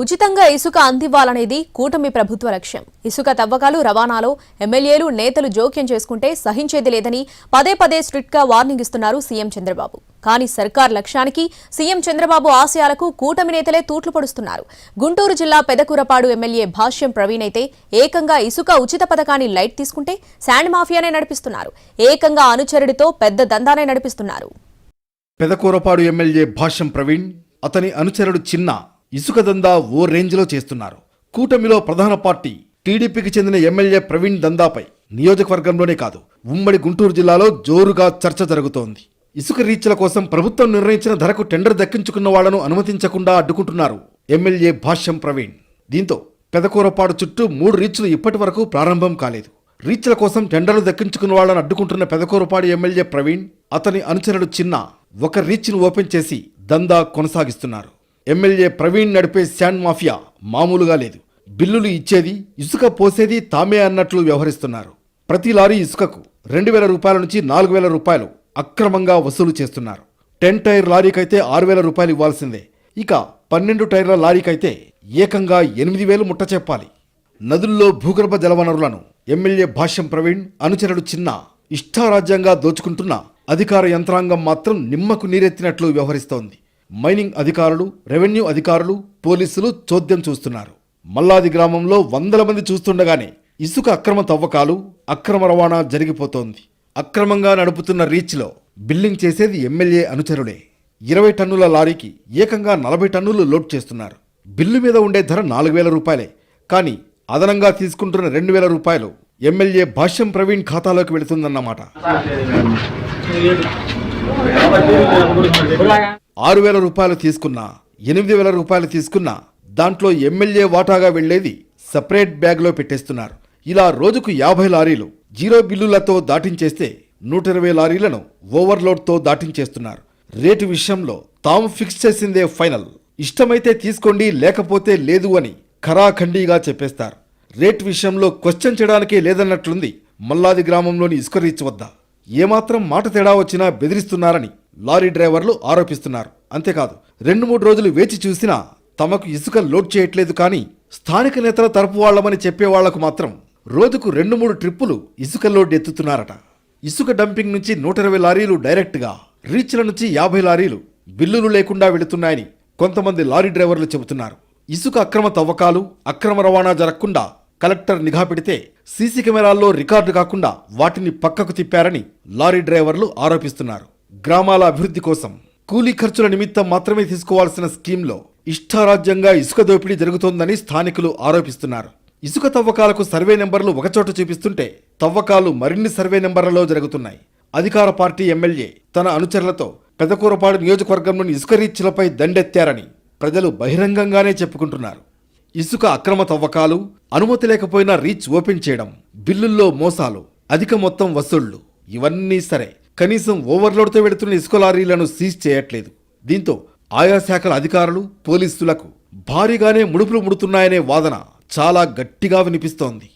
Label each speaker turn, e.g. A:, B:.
A: ఉచితంగా ఇసుక అందివ్వాలనేది కూటమి ప్రభుత్వ లక్ష్యం. ఇసుక తవ్వకాలు రవాణాలో ఎమ్మెల్యేలు నేతలు జోక్యం చేసుకుంటే సహించేది లేదని పదే పదే స్ట్రిక్ట్గా వార్నింగ్ ఇస్తున్నారు సీఎం చంద్రబాబు. కానీ సర్కార్ లక్ష్యానికి సీఎం చంద్రబాబు ఆశయాలకు కూటమి నేతలే తూట్లు పొడుస్తున్నారు. గుంటూరు జిల్లా పెదకూరపాడు ఎమ్మెల్యే భాష్యం ప్రవీణ్ అయితే ఏకంగా ఇసుక ఉచిత పథకాన్ని లైట్ తీసుకుంటే శాండ్ మాఫియానే నడిపిస్తున్నారు. ఏకంగా అనుచరుడితో పెద్ద దందానే నడిపిస్తున్నారు.
B: పెదకూరపాడు ఎమ్మెల్యే భాష్యం ప్రవీణ్ అతని అనుచరుడు చిన్న ఇసుక దందా ఓ రేంజ్లో చేస్తున్నారు. కూటమిలో ప్రధాన పార్టీ టీడీపీకి చెందిన ఎమ్మెల్యే ప్రవీణ్ దందాపై నియోజకవర్గంలోనే కాదు ఉమ్మడి గుంటూరు జిల్లాలో జోరుగా చర్చ జరుగుతోంది. ఇసుక రీచ్ల కోసం ప్రభుత్వం నిర్ణయించిన ధరకు టెండర్ దక్కించుకున్న వాళ్ళను అనుమతించకుండా అడ్డుకుంటున్నారు ఎమ్మెల్యే భాష్యం ప్రవీణ్. దీంతో పెదకూరపాడు చుట్టూ మూడు రీచ్లు ఇప్పటి వరకు ప్రారంభం కాలేదు. రీచ్ల కోసం టెండర్లు దక్కించుకున్న వాళ్ళను అడ్డుకుంటున్న పెదకూరపాడు ఎమ్మెల్యే ప్రవీణ్ అతని అనుచరుడు చిన్న ఒక రీచ్ను ఓపెన్ చేసి దందా కొనసాగిస్తున్నారు. ఎమ్మెల్యే ప్రవీణ్ నడిపే శాండ్ మాఫియా మామూలుగా లేదు. బిల్లులు ఇచ్చేది ఇసుక పోసేది తామే అన్నట్లు వ్యవహరిస్తున్నారు. ప్రతి లారీ ఇసుకకు రెండు వేల రూపాయల నుంచి నాలుగు వేల రూపాయలు అక్రమంగా వసూలు చేస్తున్నారు. టెన్ టైర్ లారీకైతే ఆరు వేల రూపాయలు ఇవ్వాల్సిందే. ఇక పన్నెండు టైర్ల లారీకైతే ఏకంగా ఎనిమిది వేలు ముట్ట చెప్పాలి. నదుల్లో భూగర్భ జలవనరులను ఎమ్మెల్యే భాష్యం ప్రవీణ్ అనుచరుడు చిన్న ఇష్టారాజ్యంగా దోచుకుంటున్న అధికార యంత్రాంగం మాత్రం నిమ్మకు నీరెత్తినట్లు వ్యవహరిస్తోంది. మైనింగ్ అధికారులు రెవెన్యూ అధికారులు పోలీసులు చోద్యం చూస్తున్నారు. మల్లాది గ్రామంలో వందల మంది చూస్తుండగానే ఇసుక అక్రమ తవ్వకాలు అక్రమ రవాణా జరిగిపోతోంది. అక్రమంగా నడుపుతున్న రీచ్లో బిల్లింగ్ చేసేది ఎమ్మెల్యే అనుచరులే. ఇరవై టన్నుల లారీకి ఏకంగా నలభై టన్నులు లోడ్ చేస్తున్నారు. బిల్లు మీద ఉండే ధర నాలుగు వేల రూపాయలే. కానీ అదనంగా తీసుకుంటున్న రెండు వేల రూపాయలు ఎమ్మెల్యే భాష్యం ప్రవీణ్ ఖాతాలోకి వెళుతుందన్నమాట. ఆరు వేల రూపాయలు తీసుకున్నా ఎనిమిది వేల రూపాయలు తీసుకున్నా దాంట్లో ఎమ్మెల్యే వాటాగా వెళ్ళేది సపరేట్ బ్యాగ్లో పెట్టేస్తున్నారు. ఇలా రోజుకు యాభై లారీలు జీరో బిల్లులతో దాటించేస్తే నూట ఇరవై లారీలను ఓవర్లోడ్తో దాటించేస్తున్నారు. రేటు విషయంలో తాము ఫిక్స్ చేసిందే ఫైనల్. ఇష్టమైతే తీసుకోండి లేకపోతే లేదు అని ఖరాఖండీగా చెప్పేస్తారు. రేట్ విషయంలో క్వశ్చన్ చేయడానికే లేదన్నట్లుంది మల్లాది గ్రామంలోని ఇసుక రీచ్ వద్ద. ఏమాత్రం మాట తేడా వచ్చినా బెదిరిస్తున్నారని లారీ డ్రైవర్లు ఆరోపిస్తున్నారు. అంతేకాదు రెండు మూడు రోజులు వేచి చూసినా తమకు ఇసుక లోడ్ చేయట్లేదు కానీ స్థానిక నేతల తరపు వాళ్ళమని చెప్పేవాళ్ళకు మాత్రం రోజుకు రెండు మూడు ట్రిప్పులు ఇసుక లోడ్ ఎత్తుతున్నారట. ఇసుక డంపింగ్ నుంచి నూట ఇరవై లారీలు డైరెక్ట్గా రీచ్ల నుంచి యాభై లారీలు బిల్లులు లేకుండా వెళుతున్నాయని కొంతమంది లారీ డ్రైవర్లు చెబుతున్నారు. ఇసుక అక్రమ తవ్వకాలు అక్రమ రవాణా జరగకుండా కలెక్టర్ నిఘా పెడితే సీసీ కెమెరాల్లో రికార్డు కాకుండా వాటిని పక్కకు తిప్పారని లారీ డ్రైవర్లు ఆరోపిస్తున్నారు. గ్రామాల అభివృద్ధి కోసం కూలీ ఖర్చుల నిమిత్తం మాత్రమే తీసుకోవాల్సిన స్కీమ్లో ఇష్టారాజ్యంగా ఇసుక దోపిడీ జరుగుతోందని స్థానికులు ఆరోపిస్తున్నారు. ఇసుక తవ్వకాలకు సర్వే నెంబర్లు ఒకచోట చూపిస్తుంటే తవ్వకాలు మరిన్ని సర్వే నెంబర్లలో జరుగుతున్నాయి. అధికార పార్టీ ఎమ్మెల్యే తన అనుచరులతో పెదకూరపాడు నియోజకవర్గంలోని ఇసుక రీచ్లపై దండెత్తారని ప్రజలు బహిరంగంగానే చెప్పుకుంటున్నారు. ఇసుక అక్రమ తవ్వకాలు అనుమతి లేకపోయినా రీచ్ ఓపెన్ చేయడం బిల్లుల్లో మోసాలు అధిక మొత్తం వసూళ్ళు ఇవన్నీ సరే. కనీసం ఓవర్లోడ్తో వెళుతున్న ఇసుక లారీలను సీజ్ చేయట్లేదు. దీంతో ఆయా శాఖల అధికారులు పోలీసులకు భారీగానే ముడుపులు ముడుతున్నాయనే వాదన చాలా గట్టిగా వినిపిస్తోంది.